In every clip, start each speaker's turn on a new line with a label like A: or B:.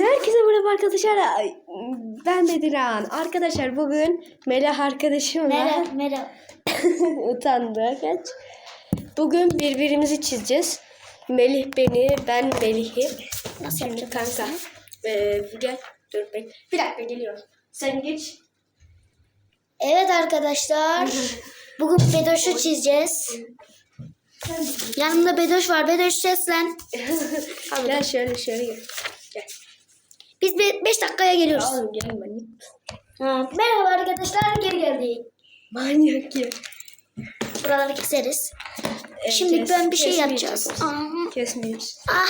A: Herkese merhaba arkadaşlar. Ay, Ben Bediran. Arkadaşlar bugün Melih arkadaşımla
B: Merhaba, merhaba.
A: utandı. Kaç. Bugün birbirimizi çizeceğiz. Melih beni, ben Melih'i.
B: Nasıl
A: Şimdi
B: yapacağız?
A: kanka. Ee, gel. Dur bek. Bir dakika geliyorum. Sen geç.
B: Evet arkadaşlar. Bugün Bedoş'u çizeceğiz. Yanımda Bedoş var. Bedoş seslen.
A: gel şöyle şöyle gel. Gel.
B: Biz 5 dakikaya geliyoruz.
A: Oğlum gel manyak.
B: Ha, merhaba arkadaşlar. Geri geldik.
A: Manyak ya.
B: Buraları keseriz.
A: Ee,
B: Şimdi
A: kes-
B: ben bir şey yapacağız.
A: Kesmeyiz.
B: Aha.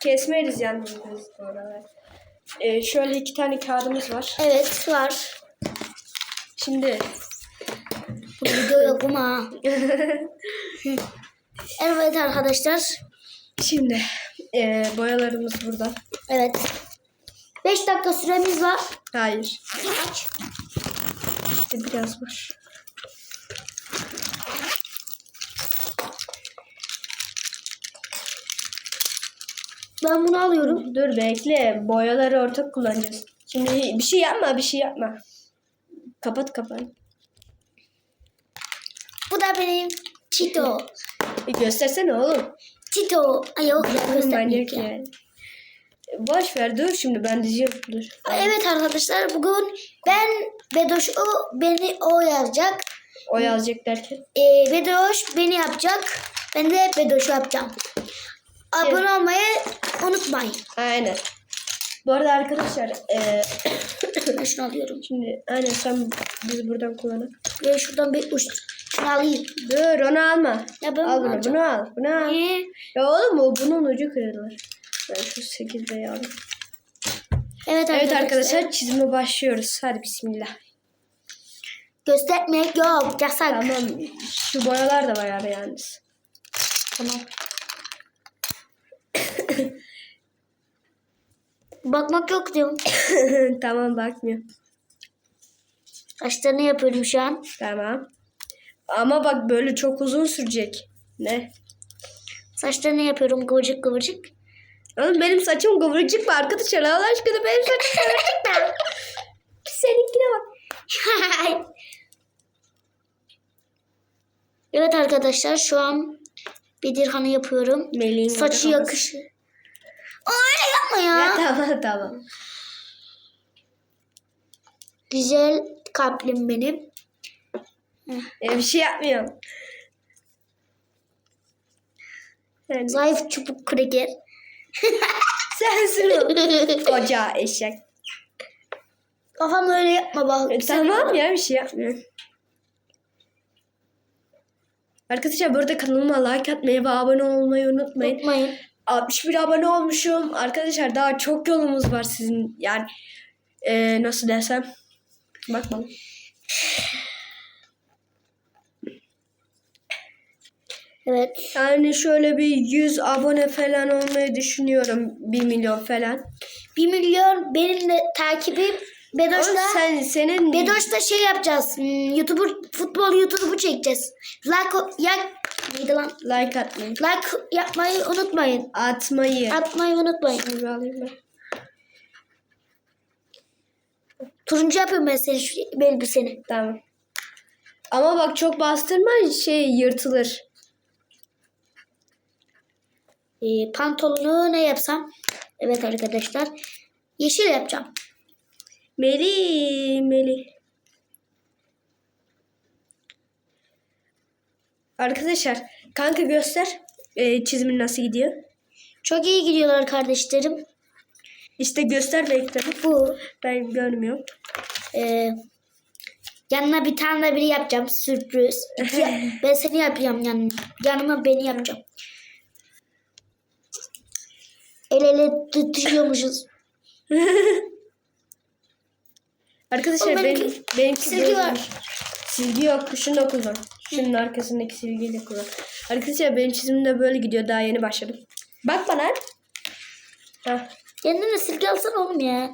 A: Kesmeyiz biz aralar. Ee, şöyle iki tane kağıdımız var.
B: Evet var.
A: Şimdi
B: Bu video yok ama. evet arkadaşlar.
A: şimdi ee, boyalarımız burada.
B: Evet. 5 dakika süremiz var.
A: Hayır.
B: Aç.
A: İşte biraz var.
B: Ben bunu alıyorum.
A: Dur bekle. Boyaları ortak kullanacağız. Şimdi bir şey yapma, bir şey yapma. Kapat kapat.
B: Bu da benim Çito.
A: E, göstersene oğlum.
B: Çito. Ay yok ya göstermeyeyim ya.
A: yani. Boş ver dur şimdi ben diyeceğim. Dur.
B: Evet arkadaşlar bugün ben Bedoş o beni o yazacak.
A: O yazacak derken.
B: Ee, Bedoş beni yapacak. Ben de Bedoş'u yapacağım. Abone olmayı unutmayın.
A: Aynen. Bu arada arkadaşlar e,
B: Ben şunu alıyorum.
A: şimdi aynen sen biz buradan kullanalım.
B: Ve şuradan bir uç. Şunu alayım.
A: Dur onu alma.
B: Ya ben
A: al
B: bunu
A: bunu, al. Bunu al.
B: Niye?
A: Ya oğlum o bunun ucu kırılır. Ben şu 8'de alayım.
B: Evet arkadaşlar.
A: Evet arkadaşlar çizime başlıyoruz. Hadi bismillah.
B: Göstermek yok. Yasak.
A: Tamam şu boyalar da bayağı yalnız.
B: Tamam. Bakmak yok diyorum.
A: tamam bakmıyor.
B: Saçlarını yapıyorum şu an.
A: Tamam. Ama bak böyle çok uzun sürecek. Ne?
B: Saçlarını yapıyorum kıvırcık kıvırcık.
A: Oğlum benim saçım kıvırcık mı arkadaşlar? Allah aşkına benim saçım kıvırcık mı? Seninkine bak.
B: evet arkadaşlar şu an Bedirhan'ı yapıyorum.
A: Meleğin
B: Saçı yakış. Aa, öyle yapma ya.
A: Ya tamam tamam.
B: Güzel kalplim benim.
A: Ya bir şey yapmıyorum. Yani
B: Zayıf çubuk kreker.
A: Sensin o. Koca eşek.
B: Kafam öyle yapma bak.
A: E, tamam ya bir şey yapmıyorum. Arkadaşlar burada kanalıma like atmayı ve abone olmayı unutmayın.
B: Unutmayın.
A: 61 abone olmuşum. Arkadaşlar daha çok yolumuz var sizin. Yani e, nasıl desem. Bak
B: Evet.
A: Yani şöyle bir 100 abone falan olmayı düşünüyorum. 1 milyon falan.
B: 1 milyon benim de takibim. Bedoş'la
A: sen senin
B: Bedoş'ta şey yapacağız. Hmm, YouTuber, futbol YouTube'u çekeceğiz. Like, ya, neydi lan?
A: like atmayı.
B: Like yapmayı unutmayın.
A: Atmayı.
B: Atmayı unutmayın.
A: Bir alayım ben.
B: Turuncu yapıyorum ben senin şu elbiseni.
A: Tamam. Ama bak çok bastırma şey yırtılır.
B: Ee, pantolonu ne yapsam? Evet arkadaşlar. Yeşil yapacağım.
A: Meli, Meli. Arkadaşlar kanka göster e, çizimin nasıl gidiyor.
B: Çok iyi gidiyorlar kardeşlerim.
A: İşte göster bekle.
B: Bu.
A: Ben görmüyorum.
B: Ee, yanına bir tane de biri yapacağım. Sürpriz. Ben seni yapacağım yanına. Yanıma beni yapacağım. El ele tutuşuyormuşuz.
A: Arkadaşlar
B: Oğlum
A: benim,
B: benimki-
A: benimki
B: silgi
A: böyle-
B: var.
A: Silgi yok. Şunu da kullan. Şunun arkasındaki silgiyi de kullan. Arkadaşlar benim çizimim de böyle gidiyor. Daha yeni başladım. Bak bana. Heh,
B: Kendine silgi alsana oğlum ya.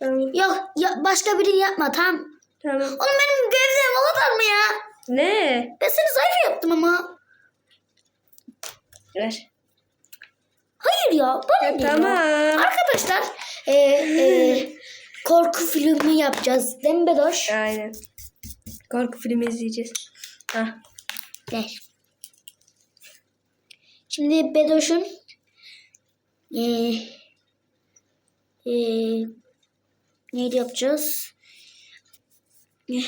A: tamam.
B: Yok ya başka birini yapma tamam.
A: Tamam.
B: Oğlum benim gövdem o kadar mı ya?
A: Ne?
B: Ben seni zayıf yaptım ama.
A: Ver.
B: Hayır ya. Bana ne ya?
A: Tamam.
B: Arkadaşlar e, e, korku filmi yapacağız. Değil mi Bedoş?
A: Aynen. Korku filmi izleyeceğiz. Hah.
B: Ver. Şimdi Bedoş'un e, e, neydi yapacağız? Ne,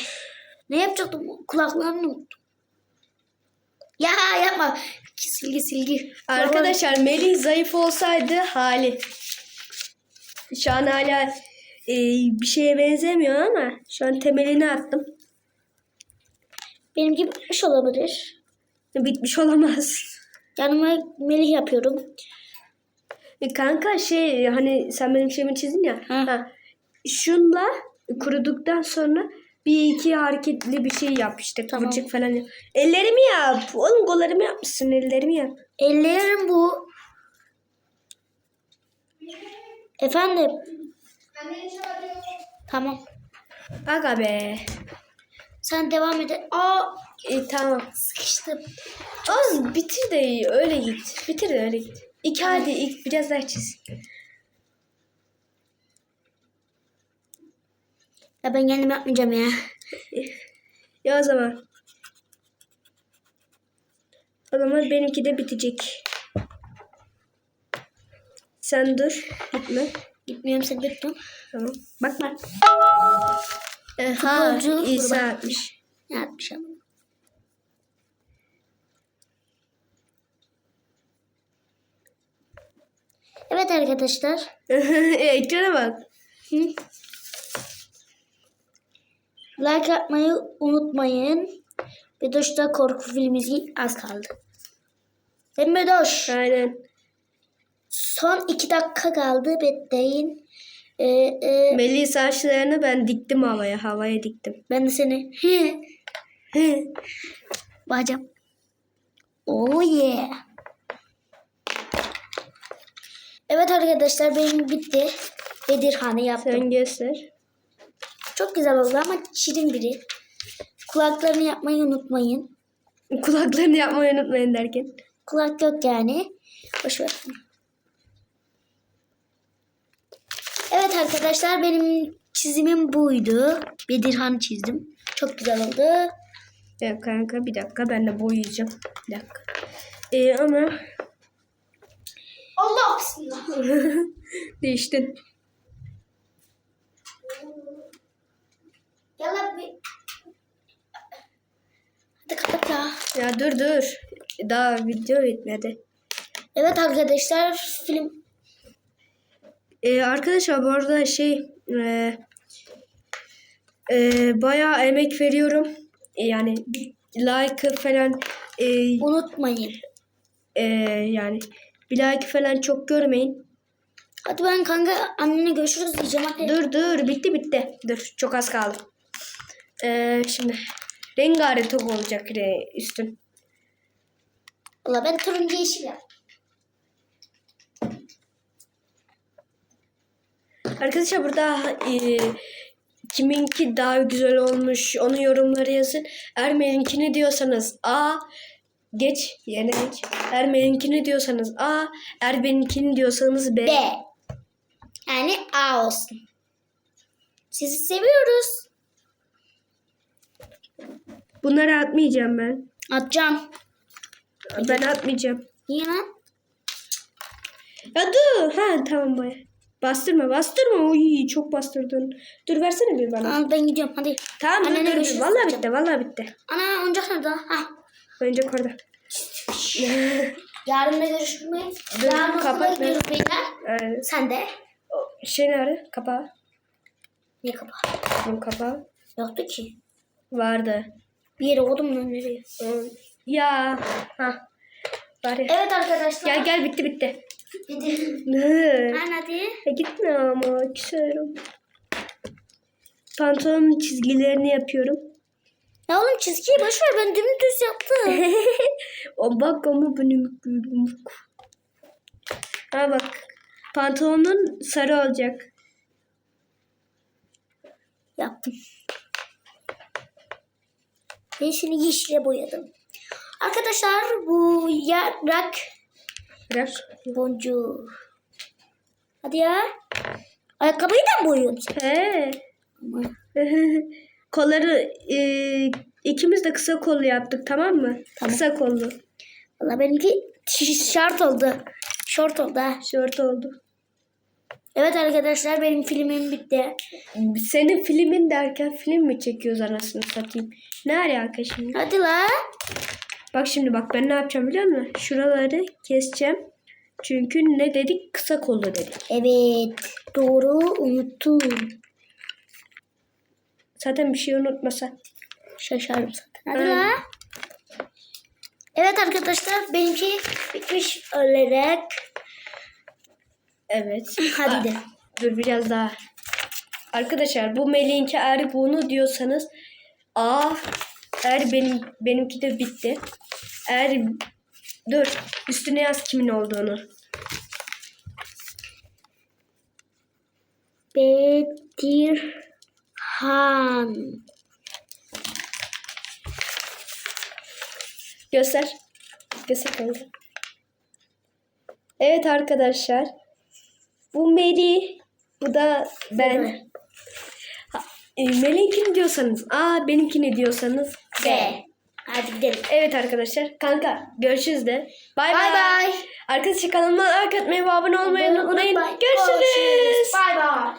B: ne yapacaktım? Kulaklarını unuttum. Ya yapma. Silgi silgi.
A: Arkadaşlar Melih zayıf olsaydı hali. Şu an hala e, bir şeye benzemiyor ama şu an temelini attım.
B: Benim gibi iş olabilir.
A: Bitmiş olamaz.
B: Yanıma melih yapıyorum.
A: E, kanka şey hani sen benim şeyimi çizdin ya.
B: Hı.
A: Ha. Şunla kuruduktan sonra bir iki hareketli bir şey yap işte.
B: Tamam.
A: Kıvırcık falan yap. Ellerimi yap. Oğlum kollarımı yapmışsın. Ellerimi yap.
B: Ellerim bu. Efendim. Tamam.
A: Aga be.
B: Sen devam et. Aa
A: E, tamam.
B: sıkıştım.
A: Oğlum bitir de öyle git. Bitir de öyle git. İki hadi ilk biraz daha çiz.
B: Ya ben kendim yapmayacağım ya.
A: Ya o zaman. O zaman benimki de bitecek. Sen dur. Gitme.
B: Gitmiyorum seni bekliyorum.
A: Tamam. Bakma. Eha,
B: Futbolcu
A: İsa
B: kurban.
A: atmış.
B: Ne yapmış ama. Evet arkadaşlar.
A: Ekrana bak.
B: Hı? Like atmayı unutmayın. Bedoş'ta korku filmi az kaldı. Değil mi Bedoş?
A: Aynen.
B: Son iki dakika kaldı. Bekleyin. Ee, e,
A: Melih saçlarını ben diktim havaya. Havaya diktim.
B: ben de seni. Bacım. Oh yeah. Evet arkadaşlar benim bitti. Bedirhan'ı yaptım.
A: Sen göster.
B: Çok güzel oldu ama şirin biri. Kulaklarını yapmayı unutmayın.
A: Kulaklarını yapmayı unutmayın derken.
B: Kulak yok yani. Boş ver. Evet arkadaşlar benim çizimim buydu. Bedirhan çizdim. Çok güzel oldu.
A: Ya kanka bir dakika ben de boyayacağım. Bir dakika. Ee, ama
B: Allah bismillah.
A: değiştin.
B: Gel abi. Hadi kapat ya.
A: Ya dur dur. Daha video bitmedi.
B: Evet arkadaşlar film
A: Ee, arkadaşlar bu arada şey e, e, bayağı emek veriyorum. E, yani bir like falan e,
B: unutmayın.
A: e, yani bir like falan çok görmeyin.
B: Hadi ben kanka annene görüşürüz diyeceğim. Hadi.
A: Dur dur bitti bitti. Dur çok az kaldı. Ee, şimdi rengarenk olacak re, üstün.
B: Valla ben turuncu yeşil yap.
A: Arkadaşlar burada e, kiminki daha güzel olmuş onu yorumlara yazın. Ermen'inkini diyorsanız A geç geç. Ermen'inkini diyorsanız A, Erben'inkini diyorsanız B.
B: B. Yani A olsun. Sizi seviyoruz.
A: Bunları atmayacağım ben.
B: Atacağım.
A: Ben atmayacağım.
B: Niye lan?
A: Ya dur. Ha tamam baya. Bastırma bastırma. Uy çok bastırdın. Dur versene bir bana.
B: Tamam ben gidiyorum hadi.
A: Tamam dur dur. dur.
B: diyeceğim.
A: bitti vallahi bitti.
B: Ana oyuncak nerede? Ha.
A: Önce orada.
B: Yarın da görüşmeyiz. Yarın
A: kapat
B: gidiyoruz beyler.
A: Ee,
B: Sen de.
A: o şey nerede? Kapağı.
B: Ne kapağı?
A: Bunun kapağı.
B: Yoktu ki.
A: Vardı.
B: Bir yere koydum lan nereye?
A: Ya. Ha. Ya.
B: Evet arkadaşlar.
A: Gel gel bitti bitti.
B: Hadi.
A: Ne?
B: Hadi.
A: Ya gitme ama küserim. Pantolonun çizgilerini yapıyorum.
B: Ya oğlum çizgiyi boş ver ben dümdüz yaptım.
A: o bak ama benim gülüm. Ha bak. Pantolonun sarı olacak.
B: yaptım. Ben seni yeşile boyadım. Arkadaşlar bu yarak
A: Biraz.
B: Boncuk. Hadi ya. Ayakkabıyı da mı boyuyorsun sen?
A: He. Kolları e, ikimiz de kısa kollu yaptık tamam mı?
B: Tamam.
A: Kısa kollu.
B: Valla benimki şart oldu. Şort oldu ha.
A: Şort oldu.
B: Evet arkadaşlar benim filmim bitti.
A: Senin filmin derken film mi çekiyoruz anasını satayım? Ne alaka şimdi?
B: Hadi la.
A: Bak şimdi bak ben ne yapacağım biliyor musun? Şuraları keseceğim. Çünkü ne dedik? Kısa kollu dedik.
B: Evet. Doğru unuttum.
A: Zaten bir şey unutmasa.
B: Şaşarım zaten. Hadi la. Evet arkadaşlar benimki bitmiş olarak.
A: Evet.
B: Hadi de.
A: Dur biraz daha. Arkadaşlar bu Melih'inki eğer bunu diyorsanız A eğer benim benimki de bitti. Eğer dur üstüne yaz kimin olduğunu.
B: Bedirhan.
A: Göster. Göster kanka. Evet arkadaşlar. Bu Melih. Bu da ben. E, Melih'inkini diyorsanız A benimkini diyorsanız
B: B. Hadi gidelim.
A: Evet arkadaşlar. Kanka görüşürüz de. Bay
B: Bay bay.
A: Arkadaşlar kanalıma like atmayı ve abone olmayı unutmayın.
B: Unutmayın.
A: Görüşürüz.
B: Bay bay.